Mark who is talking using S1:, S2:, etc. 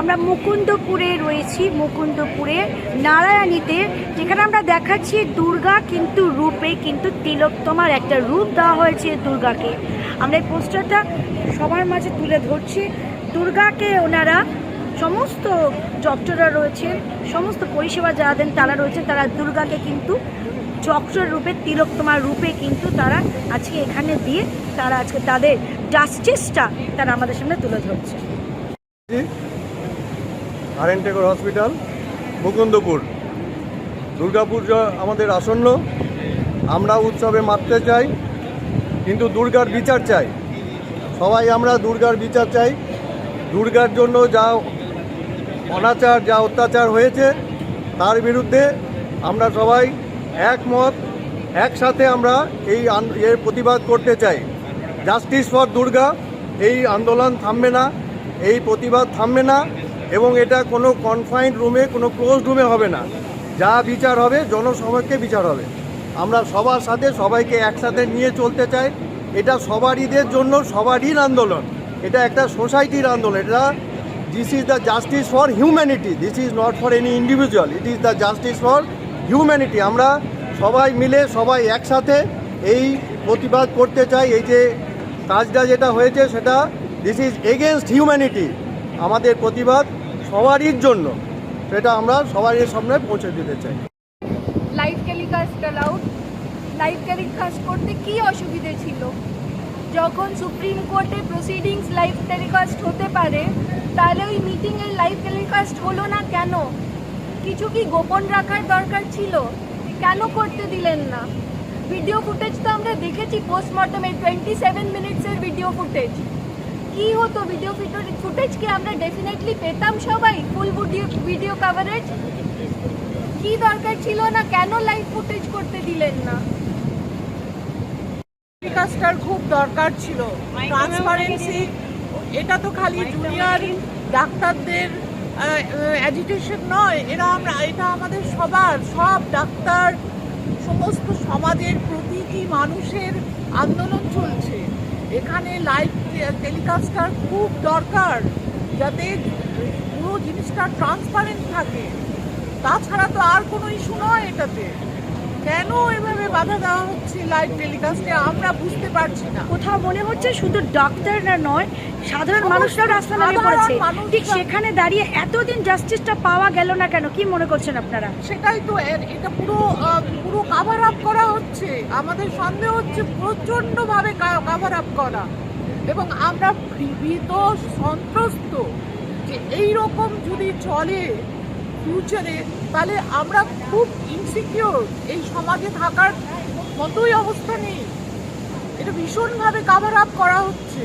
S1: আমরা মুকুন্দপুরে রয়েছি, মুকুন্দপুরে, নারায়ণীতে, যেখানে আমরা দেখাচ্ছি দুর্গা কিন্তু রূপে কিন্তু তিলোত্তমার একটা রূপ দেওয়া হয়েছে দুর্গাকে। আমরা এই পোস্টারটা সবার মাঝে তুলে ধরছি। দুর্গাকে ওনারা সমস্ত ডক্টররা রয়েছে, সমস্ত পরিষেবা যারা দেন তারা রয়েছে, তারা দুর্গাকে কিন্তু চক্রের রূপে, তিলোত্তমার রূপে কিন্তু তারা আজকে এখানে দিয়ে তারা আজকে তাদের জাস্টিসটা তারা আমাদের সামনে তুলে ধরছে।
S2: আরেনটেকর হসপিটাল, মুকুন্দপুর। দুর্গাপুজো আমাদের আসন্ন। আমরা উৎসবে মারতে চাই, কিন্তু দুর্গার বিচার চাই। সবাই আমরা দুর্গার বিচার চাই। দুর্গার জন্য যা অনাচার, যা অত্যাচার হয়েছে, তার বিরুদ্ধে আমরা সবাই একমত, একসাথে আমরা এই এর প্রতিবাদ করতে চাই। জাস্টিস ফর দুর্গা, এই আন্দোলন থামবে না, এই প্রতিবাদ থামবে না। এবং এটা কোনো কনফাইন্ড রুমে কোনো ক্লোজ রুমে হবে না। যা বিচার হবে, জনসমক্ষে বিচার হবে। আমরা সবার সাথে, সবাইকে একসাথে নিয়ে চলতে চাই। এটা সবারইদের জন্য সবারই আন্দোলন। এটা একটা সোসাইটির আন্দোলন। এটা this is the justice for humanity this is not for any individual it is the justice for humanity আমরা সবাই মিলে, সবাই একসাথে এই প্রতিবাদ করতে চাই। এই যে কাজটা যেটা হয়েছে, সেটা দিস ইজ এগেনস্ট হিউম্যানিটি আমাদের প্রতিবাদ সবারই জন্য। সেটা আমরা সবারই সামনে পৌঁছে দিতে চাই।
S3: Live telecast allowed live telecast করতে কি অসুবিধে ছিল? যখন সুপ্রিম কোর্টে প্রসিডিংস লাইভ টেলিকাস্ট হতে পারে, তাহলে ওই মিটিংয়ের লাইভ টেলিকাস্ট হলো না কেন? কিছু কি গোপন রাখার দরকার ছিল? কেন করতে দিলেন না? ভিডিও ফুটেজ তো আমরা দেখেছি পোস্টমর্টমে টোয়েন্টি সেভেন মিনিটসের ভিডিও ফুটেজ কি হতো ভিডিও ফুটেজ কি আমরা ডেফিনেটলি পেতাম সবাই? ফুল ভিডিও ভিডিও কভারেজ কি দরকার ছিল না? কেন লাইভ ফুটেজ করতে দিলেন না?
S4: টেলিকাস্টার খুব দরকার ছিল। ট্রান্সপারেন্সি এটা তো খালি জুনিয়র ডাক্তারদের অ্যাজিটেশন নয়, এরা আমরা, এটা আমাদের সবার, সব ডাক্তার, সমস্ত সমাজের প্রতিটি মানুষের আন্দোলন চলছে। এখানে লাইভ টেলিকাস্টার খুব দরকার যাতে পুরো জিনিসটা ট্রান্সপারেন্ট থাকে। তাছাড়া তো আর কোনো ইস্যু নয় এটাতে। কেন এভাবে বাধা দেওয়া হচ্ছে লাইভ টেলিকাস্টে আমরা বুঝতে পারছি না।
S1: কোথাও মনে হচ্ছে শুধু ডাক্তাররা নয় সাধারণ মানুষরাও রাস্তা নামে পড়েছে। ঠিক সেখানে দাঁড়িয়ে এতদিন জাস্টিসটা পাওয়া গেল না কেন? কি মনে করছেন আপনারা?
S4: সেটাই তো এটা পুরো পুরো কাভার আপ করা হচ্ছে। আমাদের সন্দেহ হচ্ছে প্রচণ্ডভাবে কাভার আপ করা। এবং আমরা ভীত সন্ত্রস্ত যে এই রকম যদি চলে ফিউচারে তাহলে আমরা খুব ইনসিকিওর এই সমাজে থাকার মতোই অবস্থা নেই। এটা ভীষণভাবে কাভার আপ করা হচ্ছে।